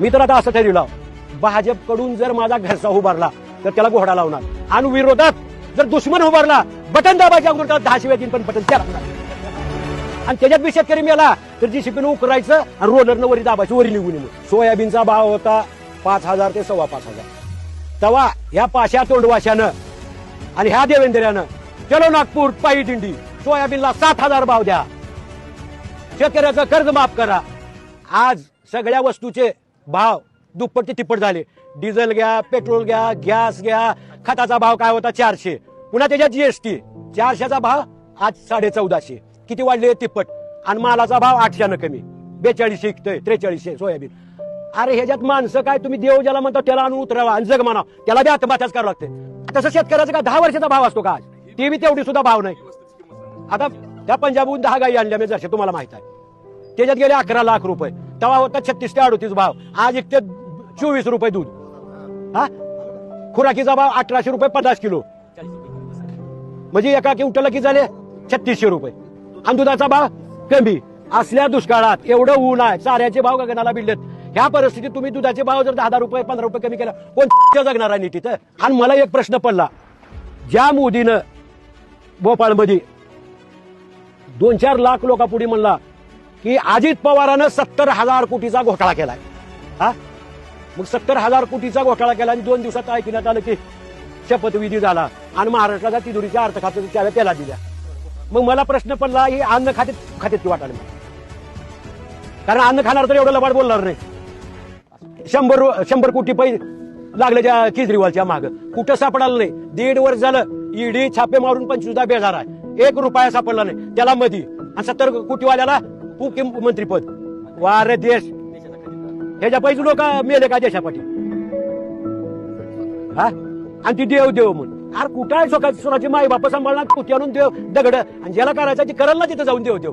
मी तर आता असं ठरवलं. भाजपकडून जर माझा घरचा उभारला तर त्याला घोडा लावणार. आणि विरोधात जर दुश्मन उभारला बटन दाबायच्या अगोदर त्याला दहा शिवाय पण बटन त्या आणि त्याच्यात बी शेतकरी मेला तर जी शिपीनं उकरायचं आणि रोलरनं वरी दाबायचं वरी निघून सोयाबीनचा भाव होता पाच हजार ते सव्वा पाच हजार. तवा ह्या पाशा तोंडवाशानं आणि ह्या देवेंद्र्यानं चलो नागपूर पायी दिंडी. सोयाबीनला सात हजार भाव द्या. शेतकऱ्याचं कर्ज माफ करा. आज सगळ्या वस्तूचे भाव दुप्पट ते तिप्पट झाले. डिझेल घ्या पेट्रोल घ्या गॅस घ्या. खताचा भाव काय होता? चारशे. पुन्हा त्याच्यात जीएसटी चारशेचा भाव आज साडे चौदाशे किती वाढले? तिप्पट. आणि मालाचा भाव आठशेनं कमी. बेचाळीसशे विकतोय त्रेचाळीसशे सोयाबीन. अरे ह्याच्यात माणसं काय? तुम्ही देव ज्याला म्हणता त्याला आणून उतरावा आणि जग म्हणा त्याला बी आत्महत्याच करावं लागते तसं शेतकऱ्याचा का दहा वर्षाचा भाव असतो का आज? ते बी तेवढी सुद्धा भाव नाही. आता त्या पंजाबहून दहा गायी आणल्या मी जसे तुम्हाला माहीत आहे. त्याच्यात गेले अकरा लाख रुपये. तवा होता छत्तीस ते अडतीस भाव. आज एक ते चोवीस रुपये दूध. हा? खुराकीचा भाव अठराशे रुपये पन्नास किलो. म्हणजे एका क्विंटलला की झाले? छत्तीसशे रुपये. आणि दुधाचा भाव कमी. असल्या दुष्काळात एवढं ऊन आहे चाऱ्याचे भाव गगनाला भिडलेत. ह्या परिस्थितीत तुम्ही दुधाचे भाव जर दहा दहा रुपये पंधरा रुपये कमी केला कोण जगणार आहे तिथं आणि मला एक प्रश्न पडला. ज्या मोदीनं भोपाळमध्ये दोन चार लाख लोकांपुढे म्हणला की अजित पवारानं सत्तर हजार कोटीचा घोटाळा केलाय. हा? मग सत्तर हजार कोटीचा घोटाळा केला आणि दोन दिवसात ऐकण्यात आलं की शपथविधी झाला आणि महाराष्ट्राच्या तिजोरीच्या अर्थ खात्यात त्याला त्याला दिल्या मग मला प्रश्न पडला ही अन्न खात्यात खात्यात वाटायला कारण अन्न खाणार तर एवढं लबाड बोलणार नाही. शंभर शंभर कोटी पै लागले त्या केजरीवालच्या माग. कुठं सापडालं नाही. दीड वर्ष झालं ईडी छापे मारून पंचवीसदा बेजार आहे. एक रुपया सापडला नाही. त्याला मधी. आणि सत्तर कोटीवाल्याला उपमुख्यमंत्रीपद वारे देश. ह्याच्या पैसे लोक मेले का देशापाठी? हा? आणि ती देव देव म्हणून. अरे कुठं आहे स्वतःची माई बाप सांभाळणार? कुठे आणून देव दगड? आणि ज्याला करायचं ते करायला ना तिथं जाऊन देव देव.